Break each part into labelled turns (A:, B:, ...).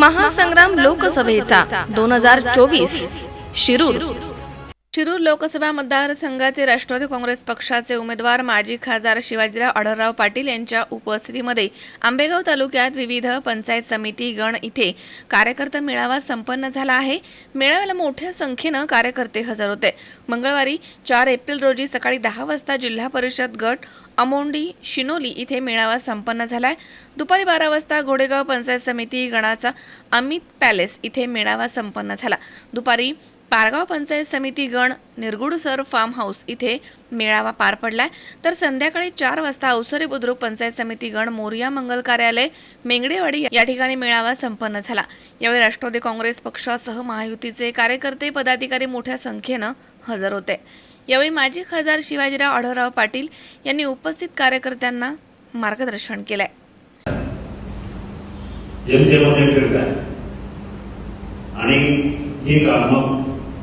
A: महासंग्राम लोकसभेचा दोन हजार चोवीस. शिरूर. शिरूर लोकसभा मतदारसंघाचे राष्ट्रवादी काँग्रेस पक्षाचे उमेदवार माजी खासदार शिवाजीराव आढळराव पाटील यांच्या उपस्थितीमध्ये आंबेगाव तालुक्यात विविध पंचायत समिती गण इथे कार्यकर्ता मेळावा संपन्न झाला आहे. मेळाव्याला मोठ्या संख्येनं कार्यकर्ते हजर होते. मंगळवारी चार एप्रिल रोजी सकाळी दहा वाजता जिल्हा परिषद गट अमोंडी शिनोली इथे मेळावा संपन्न झालाय. दुपारी बारा वाजता घोडेगाव पंचायत समिती गणाचा अमित पॅलेस इथे मेळावा संपन्न झाला. दुपारी पारगाव पंचायत समिती गण निरगुडसर फार्म हाऊस इथे मेळावा पार पडलाय. तर संध्याकाळी चार वाजता अवसरे बुद्रुक पंचायत समिती गण मोरिया मंगल कार्यालय मेंगडेवाडी या ठिकाणी मेळावा संपन्न झाला. यावेळी राष्ट्रवादी काँग्रेस पक्षासह महायुतीचे कार्यकर्ते पदाधिकारी मोठ्या संख्येनं हजर होते. यावेळी माजी खासदार शिवाजीराव आढळराव पाटील यांनी उपस्थित कार्यकर्त्यांना मार्गदर्शन केलंय.
B: जनतेमध्ये फिरताय. आणि ही कामं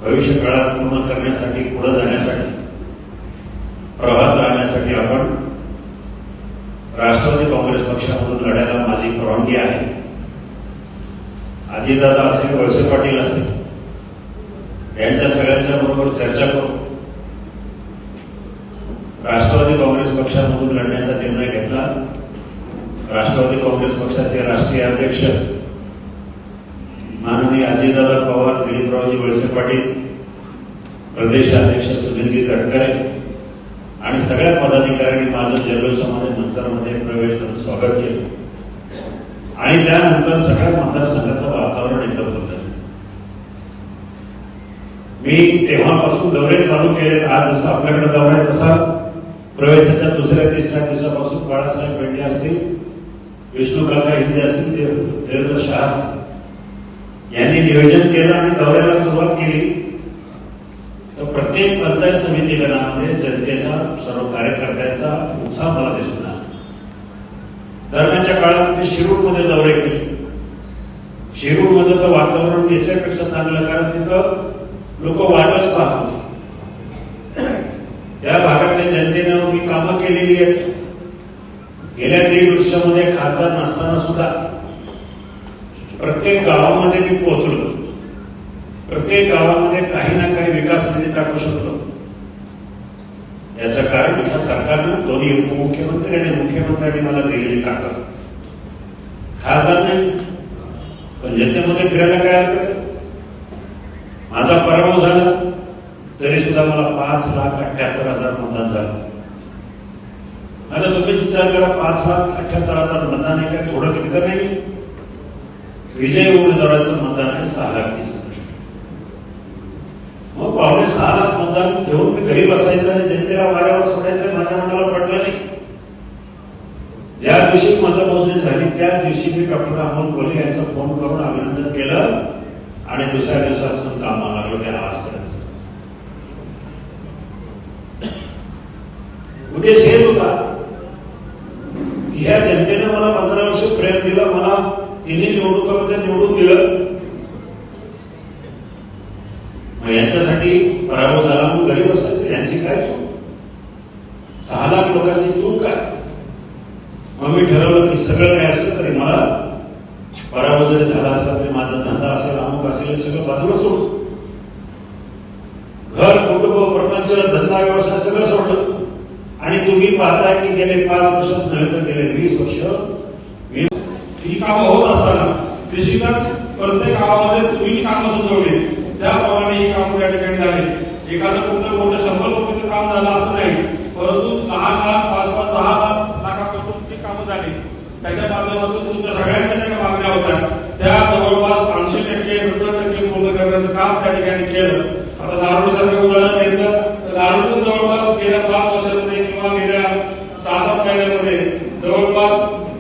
B: भविष्य काळात पूर्ण करण्यासाठी पुढे जाण्यासाठी प्रभात राहण्यासाठी आपण राष्ट्रवादी काँग्रेस पक्षामधून लढायला माझी परवानगी आहे. अजितदादा असतील वळसे पाटील असतील. यांच्या सगळ्यांच्या बरोबर चर्चा करू राष्ट्रवादी काँग्रेस पक्षामधून लढण्याचा निर्णय घेतला. राष्ट्रवादी काँग्रेस पक्षाचे राष्ट्रीय अध्यक्ष माननीय अजितदादा पवार दिलीपरावजी वळसे पाटील प्रदेशाध्यक्ष सुनीलजी तटकरे आणि सगळ्या पदाधिकाऱ्यांनी माझं जल्लोषामध्ये मंचामध्ये प्रवेश करून स्वागत केलं. आणि त्यानंतर सगळ्या मतदारसंघाचं वातावरण एकदम बदललं. मी तेव्हापासून दौरे चालू केले आज जसं आपल्याकडे दौरा आहे तसा प्रवेशाच्या दुसऱ्या तिसऱ्या दिवसापासून बाळासाहेब पेंडे असतील विष्णू काका हिंदी असतील ते देवेंद्र शाह असतील. यांनी नियोजन केलं आणि दौऱ्याला सुरुवात केली. तर प्रत्येक पंचायत समिती गणामध्ये जनतेचा सर्व कार्यकर्त्यांचा उत्साह मला दिसून आला. दरम्यानच्या काळात मी शिरूरमध्ये दौरे केले. शिरूरमध्ये तर वातावरण याच्यापेक्षा चांगलं कारण तिथं लोक वाटच पाहत होते या भागातल्या जनतेनं मी कामं केलेली आहेत. गेल्या दीड वर्षामध्ये खासदार नसताना सुद्धा प्रत्येक गावामध्ये मी पोहोचलो. प्रत्येक गावामध्ये काही ना काही विकास निधी टाकू शकलो. याचं कारण या सरकारनं दोन्ही उपमुख्यमंत्री आणि मुख्यमंत्र्यांनी मला दिलेली ताकद. खासदार नाही पण जनतेमध्ये फिरायला काय हरकत माझा पराभव झाला तरी सुद्धा मला पाच लाख अठ्याहत्तर हजार मतदान झालं. आता तुम्ही विचार करा पाच लाख अठ्याहत्तर हजार मतदान आहे काय? थोडं तितकं नाही? विजय उमेदवाराचं मतदान आहे सहा लाख तीस मग पावणे सहा लाख मतदान घेऊन मी घरी बसायचं आणि जनतेला वाऱ्यावर सोडायचं माझ्या मनाला पडलं नाही. ज्या दिवशी मतमोजणी झाली त्या दिवशी मी डॉक्टर अमोल कोले यांचा फोन करून अभिनंदन केलं आणि दुसऱ्या दिवसापासून कामाला लागलो त्या आजपर्यंत उद्देश हेच होता की ह्या जनतेनं मला पंधरा वर्ष प्रेम दिलं मला तिन्ही निवडणुकामध्ये निवडून दिलं. मग यांच्यासाठी पराभव झाला म्हणून गरीब बसायचं यांची काय चूक? सहा लाख लोकांची चूक काय? मग मी ठरवलं की सगळं काय असलं तरी मला पराभव जरी झाला असला तरी माझा धंदा असेल अमुक असेल हे सगळं बाजूला सोडलं. घर कुटुंब प्रपंच धंदा व्यवसाय सगळं सोडलं. आणि तुम्ही पाहताय की गेले पाच वर्षच नव्हे तर गेले वीस वर्ष
C: ही कामं होत असताना निश्चितच प्रत्येक गावामध्ये तुम्ही जी कामं सुचवली. त्याप्रमाणे ही कामं त्या ठिकाणी झाले. एखादं कुठलं मोठं शंभर कोटीचं काम झालं असं नाही. परंतु लहान लहान पाच पाच दहा लाख लाखापासून जी कामं झाली. त्याच्या माध्यमातून तुमच्या सगळ्यांच्या ज्या मागण्या होत्या त्या जवळपास ऐंशी टक्के सत्तर टक्के पूर्ण करण्याचं काम त्या ठिकाणी केलं. आता नारोड सारखं उदाहरण घ्यायचं तर नारोडचं जवळपास गेल्या पाच वर्षामध्ये किंवा गेल्या सहा सात महिन्यामध्ये जवळपास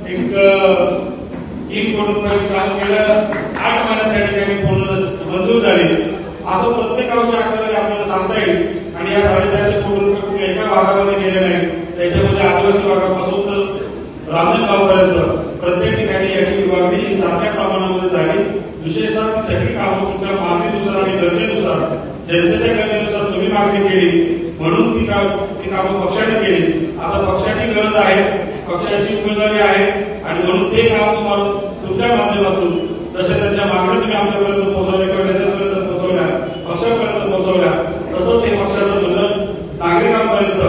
C: एक अं, तीन कोटी काम केलं आठ महिन्यात त्या ठिकाणी पूर्ण मंजूर झाली. असं प्रत्येक गावची आकडेवारी आपल्याला सांगता येईल. आणि या साडेचारशे कोटी रुपये कुठल्या एका भागामध्ये गेले नाही त्याच्यामध्ये आदिवासी भागापासून तर रांजणगावपर्यंत प्रत्येक ठिकाणी याची विभागणी ही सारख्या प्रमाणामध्ये झाली. विशेषतः ती सगळी कामं तुमच्या मागणीनुसार आणि गरजेनुसार जनतेच्या गरजेनुसार तुम्ही मागणी केली. म्हणून ती काम ती कामं पक्षाने केली. आता पक्षाची गरज आहे. पक्षाची उमेदवारी आहे आणि म्हणून ते काम तुम्हाला तुमच्या माध्यमातून जसे त्यांच्या मागण्या तुम्ही आमच्यापर्यंत पोहोचवल्या किंवा नेत्यांपर्यंत पोहोचवल्या पक्षापर्यंत पोहोचवल्या तसंच हे पक्षाचं म्हणणं नागरिकांपर्यंत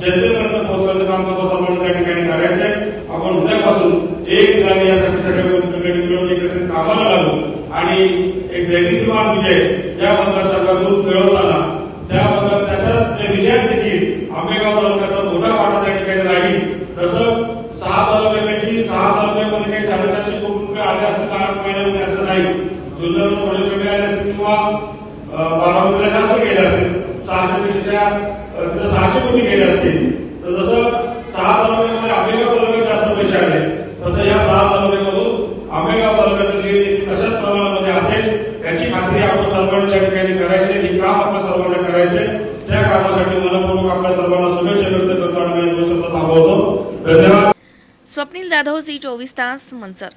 C: जनतेपर्यंत पोहोचवायचं काम तपासामुळे त्या ठिकाणी करायचंय. आपण उद्यापासून एक ठिकाणी यासाठी सगळे मिळून एकत्रित कामाला लागू आणि एक दैनिकवान विजय या मतदारसंघातून मिळवताना त्याबद्दल त्याच्या विजयात देखील आंबेगाव तालुक्याचा मोठा वाटा असतील असं नाही. जुन्नर थोडे कमी आले असेल किंवा अं, बारामतीला जास्त गेले असतील सहाशे कोटीच्या तिथं सहाशे कोटी गेले असतील. तर जसं सहा तालुक्यामध्ये आंबेगाव तालुक्यात जास्त पैसे आले तसं या सहा तालुक्यामधून आंबेगाव तालुक्याचं लीड तशाच प्रमाणामध्ये असेल. याची खात्री आपण सर्वांनी त्या ठिकाणी करायची हे काम आपण सर्वांना करायचे त्या कामासाठी मनपूर्वक आपल्या सर्वांना शुभेच्छा व्यक्त करतो आणि मी दोन शब्द थांबवतो. धन्यवाद.
A: स्वप्नील जाधव सी चोवीस तास मंचर.